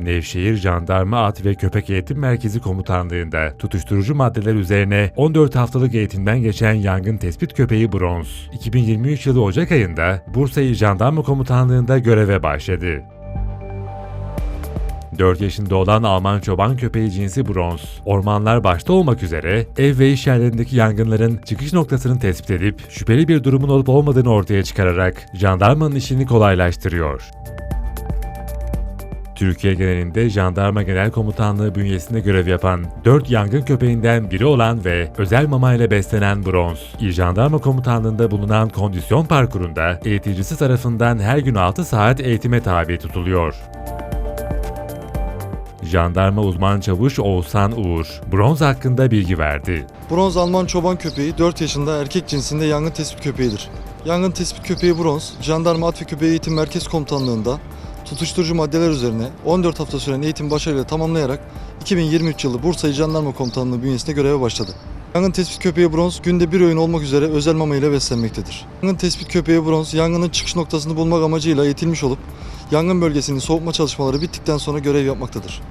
Nevşehir Jandarma At ve Köpek Eğitim Merkezi Komutanlığı'nda tutuşturucu maddeler üzerine 14 haftalık eğitimden geçen yangın tespit köpeği Bronz, 2023 yılı Ocak ayında Bursa İl Jandarma Komutanlığı'nda göreve başladı. 4 yaşında olan Alman çoban köpeği cinsi Bronz, ormanlar başta olmak üzere ev ve iş yerlerindeki yangınların çıkış noktasını tespit edip şüpheli bir durumun olup olmadığını ortaya çıkararak jandarmanın işini kolaylaştırıyor. Türkiye genelinde Jandarma Genel Komutanlığı bünyesinde görev yapan 4 yangın köpeğinden biri olan ve özel mama ile beslenen Bronz, İl Jandarma Komutanlığı'nda bulunan kondisyon parkurunda eğiticisi tarafından her gün 6 saat eğitime tabi tutuluyor. Jandarma uzman çavuş Oğuzhan Uğur, bronz hakkında bilgi verdi. Bronz Alman çoban köpeği 4 yaşında erkek cinsinde yangın tespit köpeğidir. Yangın tespit köpeği Bronz, Jandarma At ve Köpeği Eğitim Merkez Komutanlığı'nda tutuşturucu maddeler üzerine 14 hafta süren eğitim başarıyla tamamlayarak 2023 yılı Bursa İl Jandarma Komutanlığı bünyesinde göreve başladı. Yangın tespit köpeği Bronz günde bir öğün olmak üzere özel mama ile beslenmektedir. Yangın tespit köpeği Bronz yangının çıkış noktasını bulmak amacıyla eğitilmiş olup yangın bölgesinin soğutma çalışmaları bittikten sonra görev yapmaktadır.